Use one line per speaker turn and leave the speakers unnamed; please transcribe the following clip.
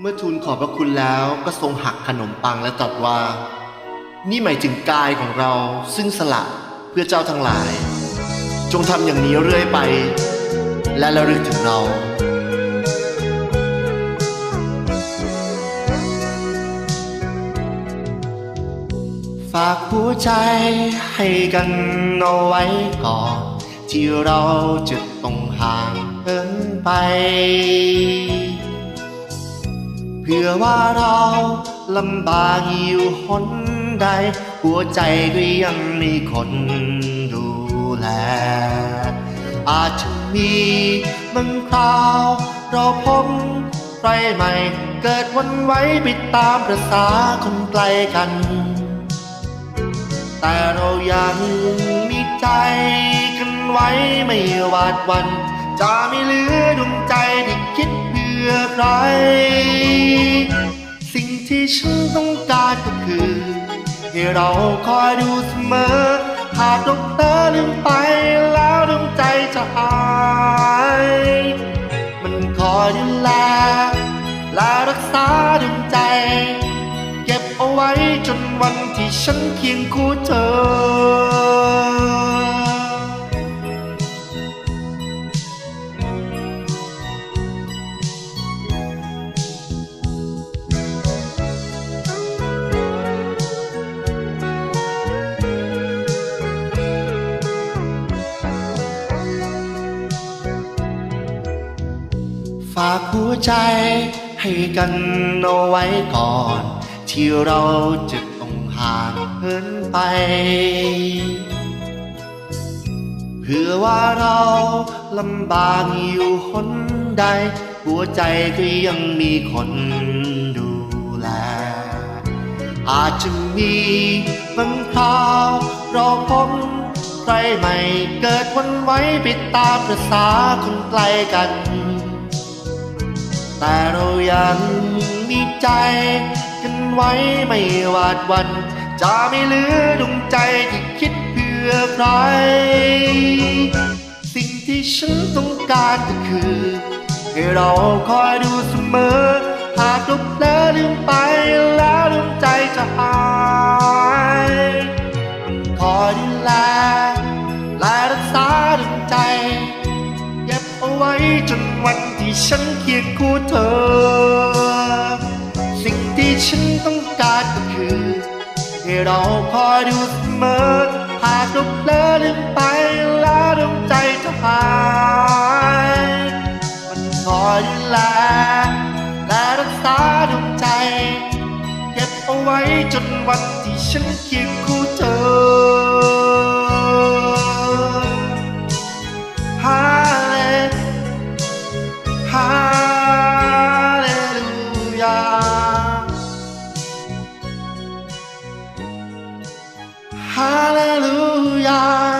เมื่อทูลขอบพระคุณแล้วก็ทรงหักขนมปังและตรัสว่า นี่หมายถึงกายของเราซึ่งสละเพื่อเจ้าทั้งหลาย จงทำอย่างนี้เรื่อยไป และระลึกถึงเราฝากหัวใจให้กันเอาไว้ก่อนที่เราจะต้องห่างเหินไป เพื่อว่าเราลำบากอยู่หนใด หัวใจก็ยังมีคนดูแล อาจจะมีบางคราวเราพบใครใหม่ เกิดวันไว้ไปตามประษาคนไกลกัน แต่เรายังมีใจกันไว้ไม่หวาดวัน จะไม่เหลือดวงใจที่คิดเพื่อใคร ที่ฉันต้องการก็คือให้เราคอยดูเสมอ หากดวงตาลืมไปแล้วดวงใจจะหาย มันคอยดูแลและรักษาดวงใจ เก็บเอาไว้จนวันที่ฉันเคียงคู่เธอ ฝากหัวใจให้กันเอาไว้ก่อน ที่เราจะต้องห่างเหินไป เพื่อว่าเราลำบากอยู่หนใด หัวใจก็ยังมีคนดูแล อาจจะมีบางคราวเราพบใครใหม่เกิดวันไว้ไปตามประษาคนไกลกัน แต่เรายังมีใจ กันไว้ไม่หวาดวัน จะไม่เหลือดวงใจที่คิดเพื่อใคร สิ่งที่ฉันต้องการก็คือให้เราคอยดูเสมอ หากลบแล้วลืมไปแล้วดวงใจจะหาย จนวันที่ฉันเคียงคู่เธอ สิ่งที่ฉันต้องการก็คือให้เราคอยดูเสมอหากลบเล้อลืมไปแล้วดวงใจจะหายมันคอยดูแลและรักษาดวงใจ เก็บเอาไว้จนวันที่ฉันเคียงคู่เธอ hallelujah.